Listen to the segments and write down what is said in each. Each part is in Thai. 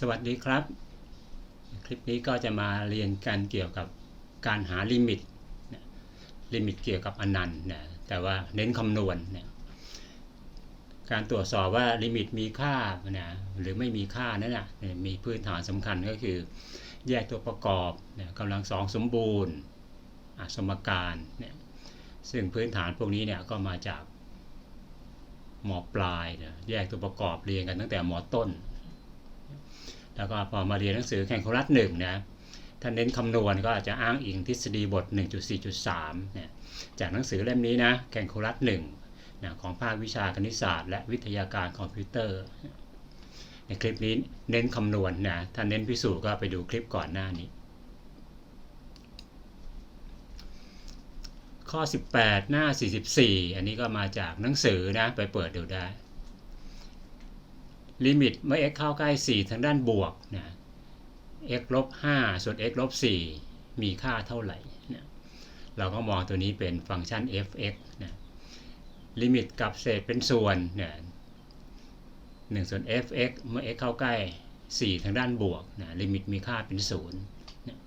สวัสดีครับ คลิปนี้ก็จะมาเรียนกันเกี่ยวกับการหาลิมิตลิมิตเกี่ยวกับอนันต์นะแต่ว่าเน้นคำนวณนะการตรวจสอบว่าลิมิตมีค่านะหรือไม่มีค่านั่นนะมีพื้นฐานสำคัญก็คือ แยกตัวประกอบนะกำลังสองสมบูรณ์สมการนี่ยซึ่งพื้นฐานพวกนี้เนี่ยก็มาจากมปลายนะแยกตัวประกอบเรียนกันตั้งแต่มต้น แล้วก็พอมาเรียนหนังสือแข่งโครัสหนึ่งนะถ้าเน้นคำนวณก็อาจจะอ้างอิงทฤษฎีบท 1.4.3เนี่ยจากหนังสือเล่มนี้นะแข่งโครัสหนึ่งนะของภาควิชาคณิตศาสตร์ และวิทยาการคอมพิวเตอร์ ในคลิปนี้เน้นคำนวณนะถ้าเน้นพิสูจน์ก็ไปดูคลิปก่อนหน้านี้ ข้อ 18 หน้า 44 อันนี้ก็มาจากหนังสือนะไปเปิดดูได้ ลิมิตเมื่อ x เข้าใกล้ 4 ทางด้านบวกนะ x ลบ5ส่วน x ลบ4มีค่าเท่าไหร่นะเราก็มองตัวนี้เป็นฟังก์ชัน f(x) นะลิมิตกับเศษเป็นส่วนนะ1ส่วน f(x) เมื่อ x เข้าใกล้ 4 ทางด้านบวกนะลิมิตมีค่าเป็น0นะ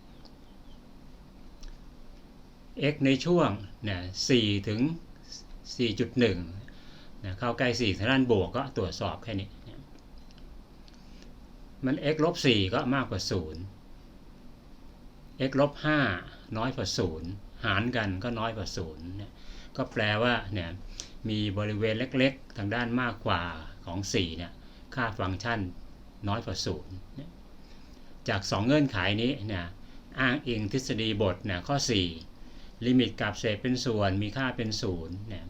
x ในช่วงนะ4ถึง 4.1นะเข้าใกล้ 4 ทางด้านบวกก็ตรวจสอบแค่นี้ มัน x ลบ4ก็มากกว่า 0 x ลบ5น้อยกว่า 0 หารกันก็น้อยกว่า0เนี่ยก็แปลว่าเนี่ยมีบริเวณเล็กๆ ทางด้านมากกว่าของ 4 เนี่ยค่าฟังก์ชันน้อยกว่า 0 จาก 2 เงื่อนไขนี้เนี่ยอ้างอิงทฤษฎีบทเนี่ยข้อ 4 ลิมิตกับเศษเป็นส่วนมีค่าเป็น0เนี่ย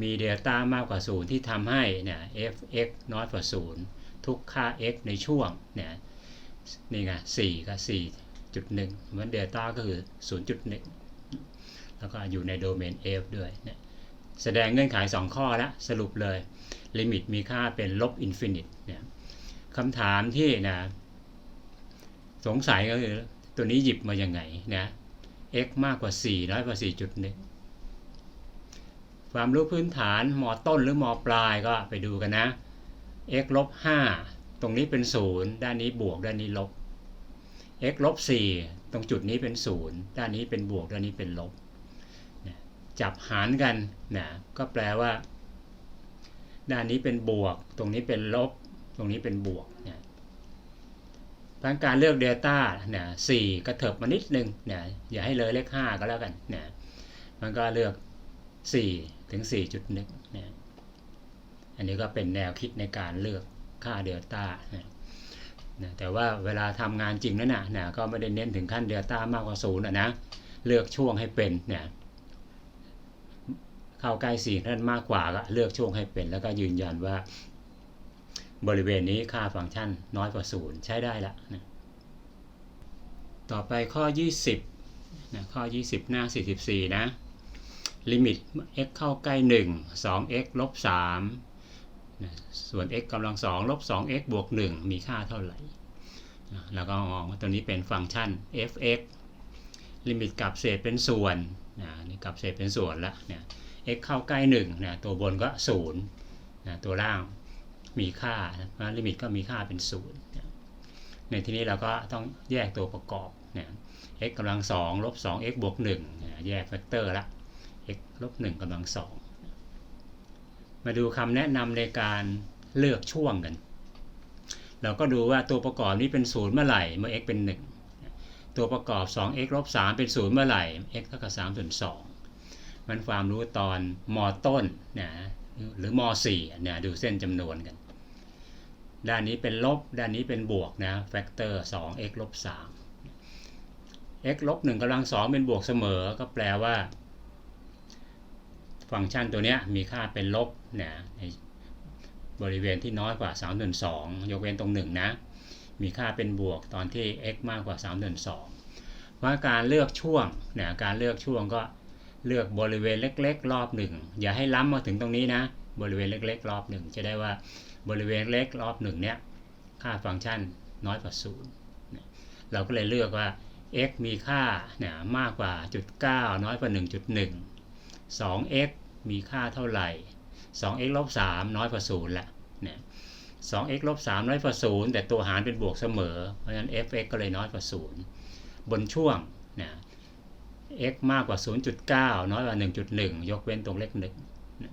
มีเดลต้ามากกว่า 0 ที่ทำให้เนี่ย f(x) น้อยกว่า 0 ทุกค่า x ในช่วงเนี่ยนี่ไง4กับ4.1เหมือนเดลต้าก็คือ 0.1 แล้วก็อยู่ในโดเมน f ด้วยเนี่ยแสดงเงื่อนไข 2 ข้อแล้วสรุปเลย ลิมิตมีค่าเป็นลบอินฟินิตเนี่ยคำถามที่นะสงสัยก็คือตัวนี้หยิบมายังไงนะ x มากกว่า 4 น้อยกว่า 4.1 ความรู้พื้นฐานมอต้นหรือมอปลายก็ไปดูกันนะ x ลบ5ตรงนี้เป็น 0 ด้านนี้บวกด้านนี้ลบ x ลบ4ตรงจุดนี้เป็น 0 ด้านนี้เป็นบวกด้านนี้เป็นลบ จับหารกันนะก็แปลว่า ด้านนี้เป็นบวก ตรงนี้เป็นลบ ตรงนี้เป็นบวกนี่ยพังการเลือกเดลตาเนี่ยสี่กระเถิบมานิดนึงเนี่ยอย่าให้เลยเลข 5 ก็แล้วกันนี่ยมันก็เลือก 4 ถึง 4.1นี่ย อันนี้ก็เป็นแนวคิดในการเลือกค่าเดลต้านะแต่ว่าเวลาทำงานจริงนั่นนะนะก็ไม่ได้เน้นถึงขั้นเดลต้ามากกว่าศูนย์นะเลือกช่วงให้เป็นเนี่ยเข้าใกล้สี่นั่นมากกว่าก็เลือกช่วงให้เป็น แล้วก็ยืนยันว่า บริเวณนี้ค่าฟังก์ชันน้อยกว่าศูนย์ใช้ได้ละนะต่อไปข้อ 20นะข้อ 20 หน้า 44 นะ ลิมิต x เข้าใกล้ 1 2x ลบ3 ส่วน x กำลัง2ลบ 2x บวก 1 มีค่าเท่าไหร่ แล้วก็มองว่าตัวนี้เป็นฟังก์ชัน f(x) ลิมิตกับเศษเป็นส่วนนะนี่กับเศษเป็นส่วนละเนี่ย x เข้าใกล้1นะตัวบนก็0นะตัวล่างมีค่านะลิมิตก็มีค่าเป็น0นะในที่นี้เราก็ต้องแยกตัวประกอบเนี่ย x กำลัง2ลบ 2x บวก1นะแยกแฟกเตอร์ละ x ลบ1กำลัง2 มาดูคำแนะนำในการเลือกช่วงกัน เราก็ดูว่าตัวประกอบนี้เป็น0เมื่อไหร่ เมื่อ x เป็น 1 ตัวประกอบ 2x ลบ3เป็น0เมื่อไหร่ x เท่ากับ3ส่วน2มันความรู้ตอนมต้นนะหรือม4เนี่ยดูเส้นจำนวนกัน ด้านนี้เป็นลบ ด้านนี้เป็นบวกนะแฟกเตอร์ 2x ลบ3 x ลบ1กำลัง2เป็นบวกเสมอ ก็แปลว่า ฟังก์ชันตัวนี้มีค่าเป็นลบนะในบริเวณที่น้อยกว่า3ส่วน2ยกเว้นตรง 1 นะ มีค่าเป็นบวกตอนที่ x มากกว่า3ส่วน2ว่าการเลือกช่วงนะการเลือกช่วงก็เลือกบริเวณเล็ก ๆ รอบหนึ่งอย่าให้ล้ำมาถึงตรงนี้นะ บริเวณเล็ก ๆ รอบหนึ่งจะได้ว่าบริเวณเล็กรอบหนึ่งเนี้ยค่าฟังก์ชันน้อยกว่า0เราก็เลยเลือกว่า x มีค่าเนี่ยมากกว่าจุด9น้อยกว่า 1.1 2x มีค่าเท่าไหร่ 2x ลบ3น้อยกว่า0ละเนี่ย 2x ลบ3น้อยกว่า0แต่ตัวหารเป็นบวกเสมอ เพราะฉะนั้น f(x) ก็เลยน้อยกว่า 0 บนช่วงนะ x มากกว่า 0.9 น้อยกว่า 1.1 ยกเว้นตรงเลขหนึ่งนะ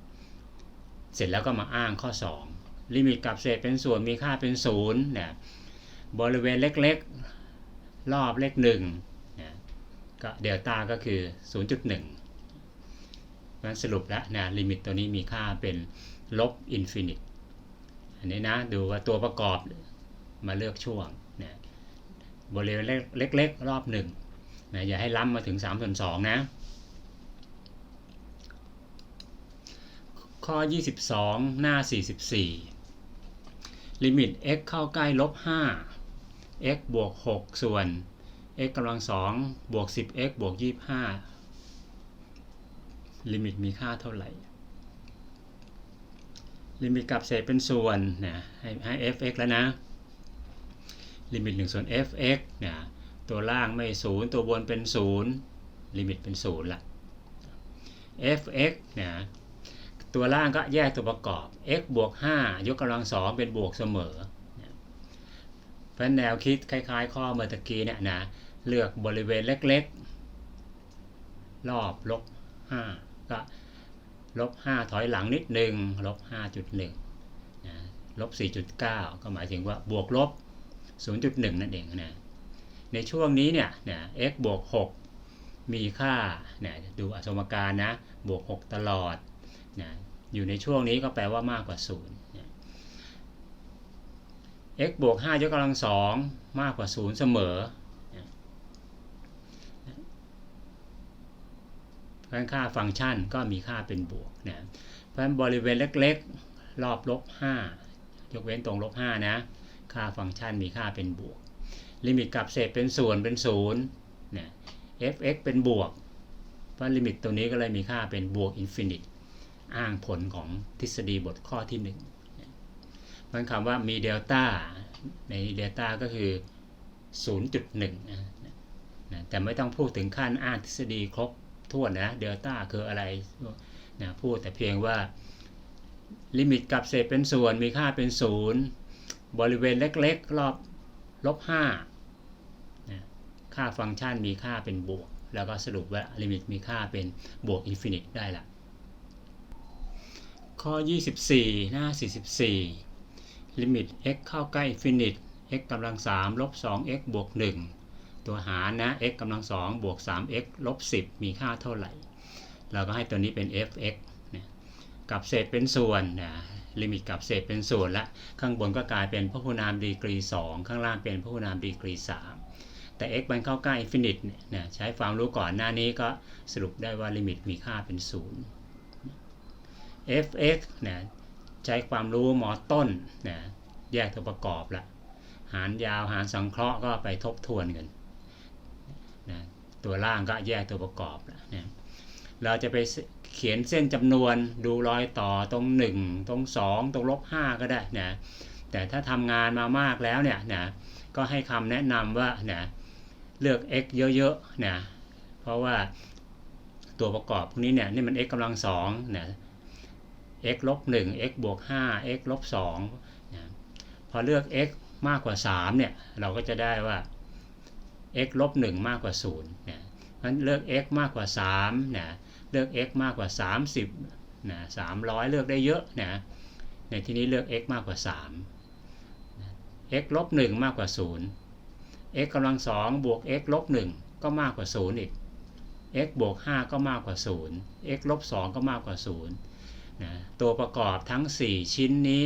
เสร็จแล้วก็มาอ้างข้อ 2 ลิมิตกับเศษเป็นส่วนมีค่าเป็น0นะบริเวณเล็กๆ รอบเลข1นะก็เดลต้าก็คือ 0.1 นั้นสรุปแล้วนะลิมิตตัวนี้มีค่าเป็นลบอินฟินิตอันนี้นะดูว่าตัวประกอบมาเลือกช่วงนะบริเวณเล็กๆ รอบหนึ่งนะอย่าให้ล้ำมาถึง3ส่วน2นะข้อ 22 หน้า 44 ลิมิต x เข้าใกล้ลบ 5 x บวก 6 ส่วน x กำลัง2บวก 10x บวก 25 ลิมิตมีค่าเท่าไหร่ ลิมิตกับเศษเป็นส่วนนะให้ให้ f(x) แล้วนะ ลิมิต1ส่วน f(x) นะตัวล่างไม่ศูนย์ตัวบนเป็นศูนย์ลิมิตเป็นศูนย์ละ f(x) นะตัวล่างก็แยกตัวประกอบ x บวก 5 ยกกำลังสองเป็นบวกเสมอนะเพราะแนวคิดคล้ายๆ ข้อเมื่อตะกี้เนี่ยนะ เลือกบริเวณเล็กๆ รอบลบ5 ก็ลบ5ถอยหลังนิดหนึ่งลบ5.1นะลบ 4.9 ก็หมายถึงว่าบวกลบ 0.1 นั่นเองนะในช่วงนี้เนี่ยนะ x บวก 6 มีค่านะดูอสมการนะ บวก 6 ตลอดนะอยู่ในช่วงนี้ก็แปลว่ามากกว่า0นะ x บวก5ยกกำลัง2มากกว่า 0 เสมอนะเพ ราะค่าฟังก์ชันก็มีค่าเป็นบวกนะเพราะบริเวณเล็กๆ รอบลบ5ยกเว้นตรงลบ5นะค่าฟังก์ชันมีค่าเป็นบวก ลิมิตกับเศษเป็นส่วนเป็น0นะ f(x) เป็นบวก เพราะลิมิตตัวนี้ก็เลยมีค่าเป็นบวกอินฟินิตอ้างผลของทฤษฎีบทข้อที่1มันคำว่ามีเดลต้าในเดลต้าก็คือ 0.1นะนะแต่ไม่ต้องพูดถึงขั้นอ้างทฤษฎีครบ ถ้วนนะเดลต้าคืออะไรนะพูดแต่เพียงว่าลิมิตกับเศษเป็นส่วนมีค่าเป็น0บริเวณเล็กๆ รอบลบ5นะค่าฟังก์ชันมีค่าเป็นบวก แล้วก็สรุปว่าลิมิตมีค่าเป็นบวกอินฟินิตได้ละข้อ 24 หน้า 44 ลิมิต x เข้าใกล้อินฟินิต x กำลัง3ลบ 2x บวก 1 ตัวหารนะ x กำลัง2บวก 3x ลบ 10 มีค่าเท่าไหร่ เราก็ให้ตัวนี้เป็น f(x) นะกับเศษเป็นส่วนนะลิมิตกับเศษเป็นส่วนละ ข้างบนก็กลายเป็นพหุนามดีกรี 2 ข้างล่างเป็นพหุนามดีกรี 3 แต่ x มันเข้าใกล้อินฟินิตเนี่ยใช้ความรู้ก่อนหน้านี้ก็สรุปได้ว่าลิมิตมีค่าเป็น 0 f(x) นะใช้ความรู้หมอต้นนะแยกตัวประกอบละหารยาวหารสังเคราะห์ก็ไปทบทวนกัน นะตัวล่างก็แยกตัวประกอบละนะเราจะไปเขียนเส้นจำนวนดูรอยต่อตรง 1 ตรง 2 ตรงลบ5ก็ได้นะแต่ถ้าทำงานมามากแล้วเนี่ยนะก็ให้คำแนะนำว่านะเลือก x เยอะๆนะเพราะว่าตัวประกอบพวกนี้เนี่ยนี่มัน x กำลัง2นะ x ลบ1 x บวก5 x ลบ2นะพอเลือก x มากกว่า3เนี่ยเราก็จะได้ว่า x ลบ1มากกว่า0นะงั้นเลือก x มากกว่า3นะเลือก x มากกว่า 30นะ300 เลือกได้เยอะนะในที่นี้เลือก x มากกว่า3 x ลบ1มากกว่า0 x กำลัง2บวก x ลบ1ก็มากกว่า0อีก x บวก5ก็มากกว่า0 x ลบ2ก็มากกว่า0นะตัวประกอบทั้ง 4 ชิ้นนี้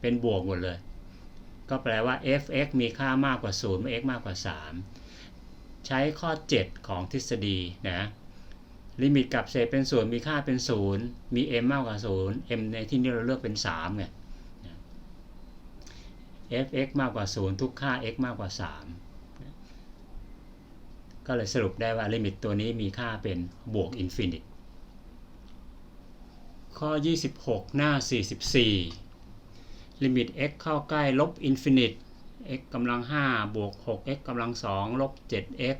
เป็นบวกหมดเลย ก็แปลว่า f(x) มีค่ามากกว่า0เมื่อ x มากกว่า 3 ใช้ข้อ 7 ของทฤษฎีนะลิมิตกับเศษเป็นส่วนมีค่าเป็น0มี m มากกว่า0 m ในที่นี้เราเลือกเป็น3ไง f(x) มากกว่า0ทุกค่า x มากกว่า 3 ก็เลยสรุปได้ว่าลิมิตตัวนี้มีค่าเป็นบวกอินฟินิตข้อ 26 หน้า 44 ลิมิต x เข้าใกล้ลบอินฟินิต x กำลัง5บวก 6x กำลัง2ลบ 7x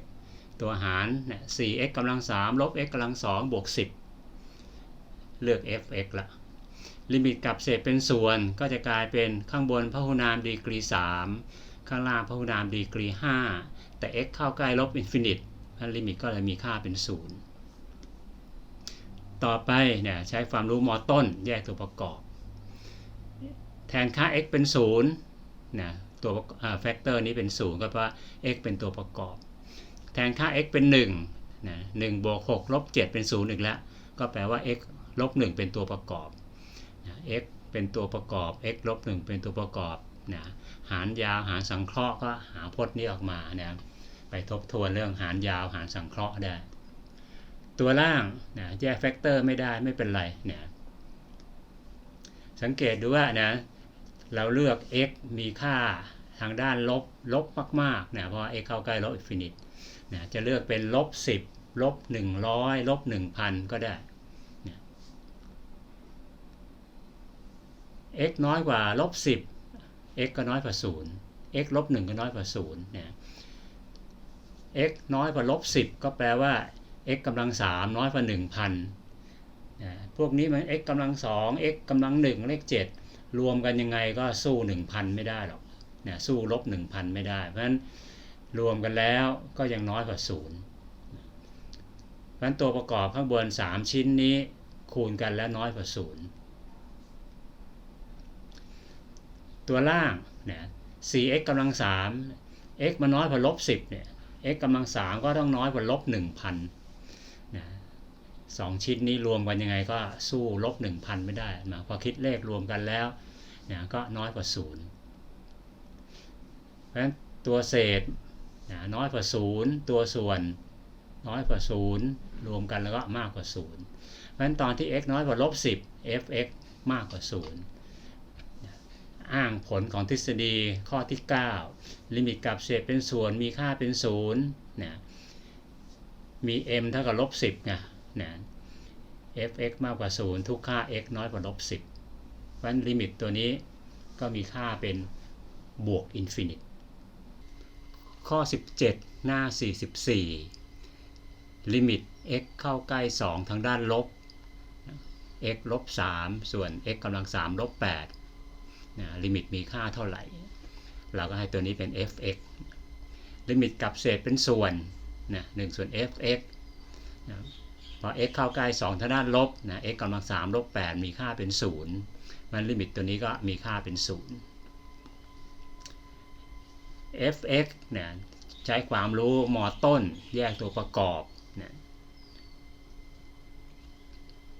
ตัวหารเนี่ย 4x กำลัง3ลบ x กำลัง2บวก 10 เลือก f(x) ละ ลิมิตกับเศษเป็นส่วนก็จะกลายเป็นข้างบนพหุนามดีกรี 3 ข้างล่างพหุนามดีกรี 5 แต่ x เข้าใกล้ลบอินฟินิตลิมิตก็เลยมีค่าเป็นศูนย์ต่อไปเนี่ยใช้ความรู้มอต้นแยกตัวประกอบ แทนค่า x เป็นศูนย์นะ ตัวแฟกเตอร์นี้เป็นศูนย์ก็เพราะ x เป็นตัวประกอบ แทนค่า x เป็น1นะ1บวก6ลบ7เป็น0อีกแล้ว ก็แปลว่า x ลบ1เป็นตัวประกอบนะ x เป็นตัวประกอบ x ลบ1เป็นตัวประกอบนะหารยาวหารสังเคราะห์ก็หาพจน์นี้ออกมานะไปทบทวนเรื่องหารยาวหารสังเคราะห์ได้ ตัวล่างนะแยกแฟกเตอร์ไม่ได้ไม่เป็นไรนะสังเกตดูว่านะ เราเลือก x มีค่าทางด้านลบลบมากๆนะเพราะ x เข้าใกล้ลบอินฟินิตนะจะเลือกเป็นลบ10ลบ100ลบ1000 ก็ได้น x น้อยกว่าลบ10 x ก็น้อยกว่า 0 x ลบ1ก็น้อยกว่า0นะ x น้อยกว่าลบ10 ก็แปลว่า x กำลัง 3 น้อยกว่า 1,000นะพวกนี้มัน x กำลัง 2 x กำลัง 1 เลข 7 รวมกันยังไงก็สู้ 1,000 ไม่ได้หรอกเนะสู้ลบ 1,000 ไม่ได้ เพราะฉะนั้นรวมกันแล้วก็ยังน้อยกว่า0เพราะฉะนั้นตัวประกอบข้างบน 3 ชิ้นนี้คูณกันแล้วน้อยกว่า0ตัวล่างเนะ 4x กำลัง3 x มันน้อยกว่าลบ10เนี่ย x กำลัง3ก็ต้องน้อยกว่าลบ1,000น สองชิ้นนี้รวมกันยังไงก็สู้ลบ 1,000 ไม่ได้นะพอคิดเลขรวมกันแล้วนะก็น้อยกว่า0เพราะฉะนั้นตัวเศษนะน้อยกว่า0ตัวส่วนน้อยกว่า0รวมกันแล้วก็มากกว่า0เพราะฉะนั้นตอนที่ x น้อยกว่าลบ10 fx มากกว่า0อ้างผลของทฤษฎีข้อที่ 9 ลิมิตกับเศษเป็นส่วนมีค่าเป็นศูนย์นะมี m เท่ากับลบ10ไง นะ fx มากกว่า 0 ทุกค่า x น้อยกว่าลบ10เพราะฉะนั้นลิมิตตัวนี้ก็มีค่าเป็นบวกอินฟินิต ข้อ 17 หน้า 44 ลิมิต x เข้าใกล้ 2 ทางด้านลบ x ลบ 3 ส่วน x กำลัง 3 ลบ8นะลิมิตมีค่าเท่าไหร่ เราก็ให้ตัวนี้เป็น fx ลิมิตกับเศษเป็นส่วนนะ1ส่วน fx นะ อ x เข้าใกล้2ทางด้านลบนะ x กำลัง3ลบ8มีค่าเป็น 0 มันลิมิตตัวนี้ก็มีค่าเป็น 0 fx เนะใช้ความรู้มอต้นแยกตัวประกอบนะ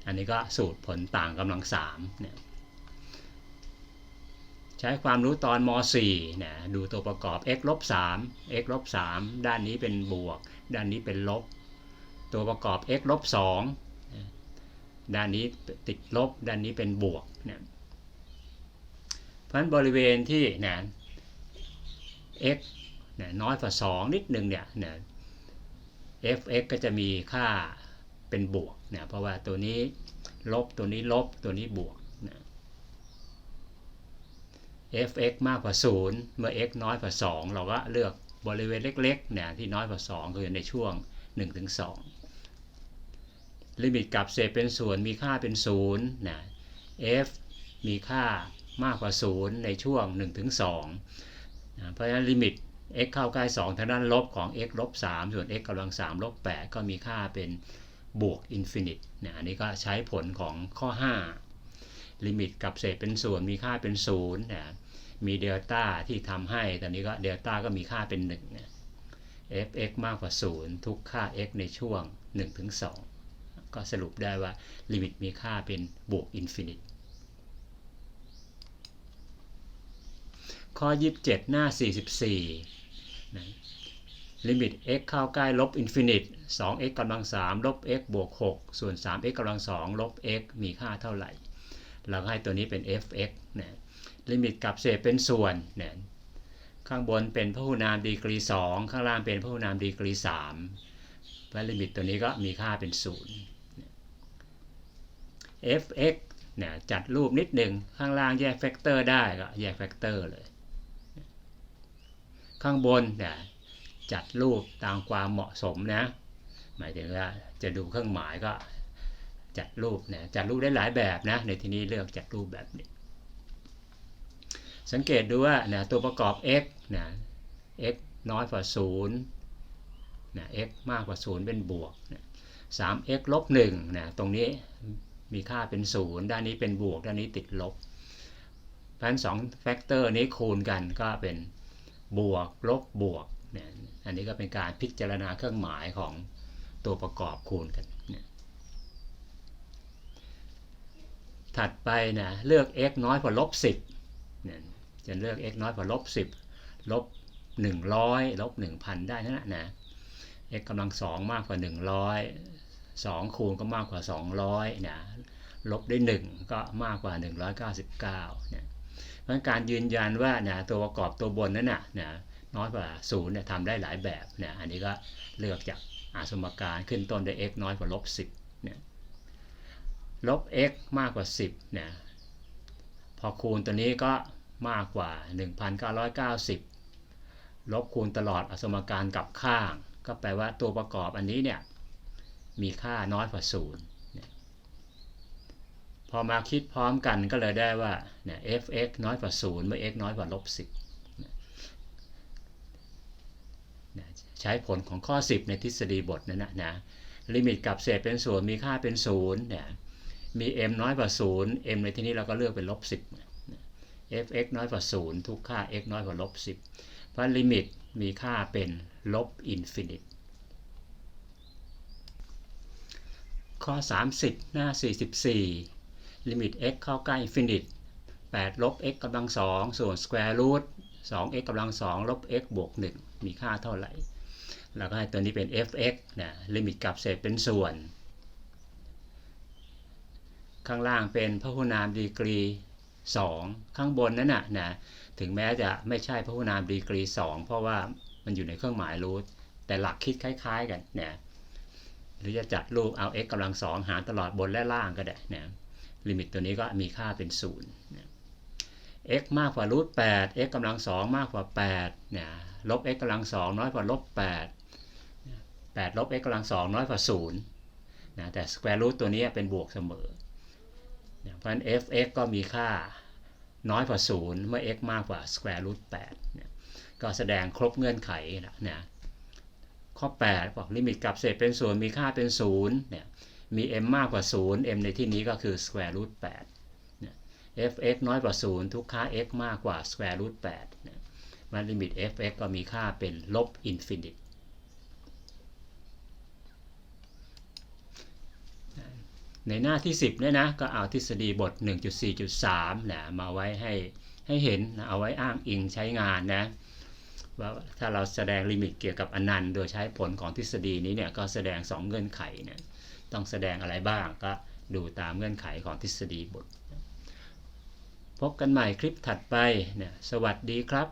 อันนี้ก็สูตรผลต่างกำลัง3เนี่ยใช้ความรู้ตอนม .4 นะดูตัวประกอบ x ลบ3 x ลบ3ด้านนี้เป็นบวก ด้านนี้เป็นลบ ตัวประกอบ x ลบ2ด้านนี้ติดลบ ด้านนี้เป็นบวกเนี่ยเพราะฉะนั้นบริเวณที่นะ x นะน้อยกว่า 2 นิดหนึ่งเนี่ยนะ fx ก็จะมีค่าเป็นบวกนะเพราะว่าตัวนี้ลบตัวนี้ลบตัวนี้บวก fx มากกว่า 0 เมื่อ x น้อยกว่า 2 เราก็เลือกบริเวณเล็กๆเนี่ยที่น้อยกว่า 2 คือในช่วง 1-2 ลิมิตกับเศษเป็นส่วนมีค่าเป็น0นะ f มีค่ามากกว่า0ในช่วง 1-2นะเพราะฉะนั้นลิมิต x เข้าใกล้2ทางด้านลบของ x ลบ3ส่วน x กำลัง3ลบ8ก็มีค่าเป็นบวกอินฟินิตนะอันนี้ก็ใช้ผลของข้อ 5 ลิมิตกับเศษเป็นส่วนมีค่าเป็น0นะมีเดลต้าที่ทำให้ ตอนนี้ก็เดลต้าก็มีค่าเป็น1นะ fx มากกว่า 0 ทุกค่า x ในช่วง 1-2 ก็สรุปได้ว่าลิมิตมีค่าเป็นบวกอินฟินิตข้อ 27 หน้า 44นะลิมิต x เข้าใกล้ลบอินฟินิต 2x กำลัง 3 ลบ x บวก 6 ส่วน 3x กำลัง 2 ลบ x มีค่าเท่าไหร่ เราให้ตัวนี้เป็น fx นะลิมิตกับเศษเป็นส่วนนี่ยข้างบนเป็นพหุนามดีกรี 2 ข้างล่างเป็นพหุนามดีกรี 3 และลิมิตตัวนี้ก็มีค่าเป็น 0 fx เนี่ยจัดรูปนิดหนึ่งข้างล่างแยกแฟกเตอร์ได้ก็แยกแฟกเตอร์เลย ข้างบนเนี่ยจัดรูปตามความเหมาะสมนะ หมายถึงว่าจะดูเครื่องหมายก็จัดรูปเนะจัดรูปได้หลายแบบนะ ในที่นี้เลือกจัดรูปแบบนี้ สังเกตดูว่านะตัวประกอบ x นะ x น้อยกว่า0นะ x มากกว่า 0 เป็นบวกนะ 3x ลบ1นะ ตรงนี้ มีค่าเป็น0ด้านนี้เป็นบวก ด้านนี้ติดลบเพราะฉะนั้นสองแฟกเตอร์นี้คูณกันก็เป็นบวกลบบวกเนี่ยอันนี้ก็เป็นการพิจารณาเครื่องหมายของตัวประกอบคูณกันเนี่ยถัดไปนะเลือก x น้อยกว่าลบ10เนี่ยจะเลือก x น้อยกว่าลบ10ลบ100ลบ1,000 ได้นั่นแหละนะ x กำลังสองมากกว่า 100 2 คูณก็มากกว่า 200นะลบได้1ก็มากกว่า 199เนี่ยเพราะการยืนยันว่านะตัวประกอบตัวบนนั้นนะนะน้อยกว่า0เนี่ยทำได้หลายแบบนะอันนี้ก็เลือกจากอาสมการขึ้นต้นด้วย x น้อยกว่าลบ10เนี่ยลบ x มากกว่า 10เนี่ยพอคูณตัวนี้ก็มากกว่า 1990 ลบคูณตลอดอสมการกลับข้าง ก็แปลว่าตัวประกอบอันนี้เนี่ย มีค่าน้อยกว่าศูนย์พอมาคิดพร้อมกันก็เลยได้ว่าเนี่ย f(x) น้อยกว่าศูนย์เมื่อ x น้อยกว่าลบสิบใช้ผลของข้อ 10 ในทฤษฎีบทนั่นนะนะลิมิตกับเศษเป็นส่วนมีค่าเป็นศูนย์เนี่ยมี m น้อยกว่าศูนย์ m ในที่นี้เราก็เลือกเป็นลบสิบ f(x) น้อยกว่าศูนย์ทุกค่า x น้อยกว่าลบสิบเพราะลิมิตมีค่าเป็นลบอินฟินิต ข้อ 30 หน้า 44 ลิมิต x เข้าใกล้อินฟินิต8ลบ x กำลัง2ส่วน square root 2x กำลัง2ลบ x บวก 1 มีค่าเท่าไหร่เราก็ให้ตัวนี้เป็น f(x) นะลิมิตกับเศษเป็นส่วน ข้างล่างเป็นพหุนามดีกรี 2 ข้างบนนั้นน่ะนะถึงแม้จะไม่ใช่พหุนามดีกรี 2 เพราะว่ามันอยู่ในเครื่องหมายรูทแต่หลักคิดคล้าย ๆ กันนะ หรือจะจัดรูปเอา x กำลัง2หารตลอดบนและล่างก็ได้นะลิมิตตัวนี้ก็มีค่าเป็น0นะ x มากกว่ารูท8 x กำลัง2มากกว่า8นะลบ x กำลัง2น้อยกว่าลบ8 8ลบ x กำลัง2น้อยกว่า0นะแต่ square root ตัวนี้เป็นบวกเสมอเพราะฉะนั้น f(x) ก็มีค่าน้อยกว่า0เมื่อ x มากกว่า square root 8ก็แสดงครบเงื่อนไขนะนะ ข้อ8บอกลิมิตกับเศษเป็นส่วนมีค่าเป็น0เนี่ยมี m มากกว่า 0 m ในที่นี้ก็คือ square root 8เนี่ย f(x) น้อยกว่า 0 ทุกค่า x มากกว่า square root 8เนี่ยมันลิมิต f(x) ก็มีค่าเป็นลบอินฟินิตในหน้าที่ 10เนี่ยนะ ก็เอาทฤษฎีบท 1.4.3นะมาไว้ให้ให้เห็นนะเอาไว้อ้างอิงใช้งานนะ ว่าถ้าเราแสดงลิมิตเกี่ยวกับอนันต์ โดยใช้ผลของทฤษฎีนี้เนี่ยก็แสดง 2 เงื่อนไขเนี่ยต้องแสดงอะไรบ้างก็ดูตามเงื่อนไขของทฤษฎีบท พบกันใหม่คลิปถัดไปเนี่ยสวัสดีครับ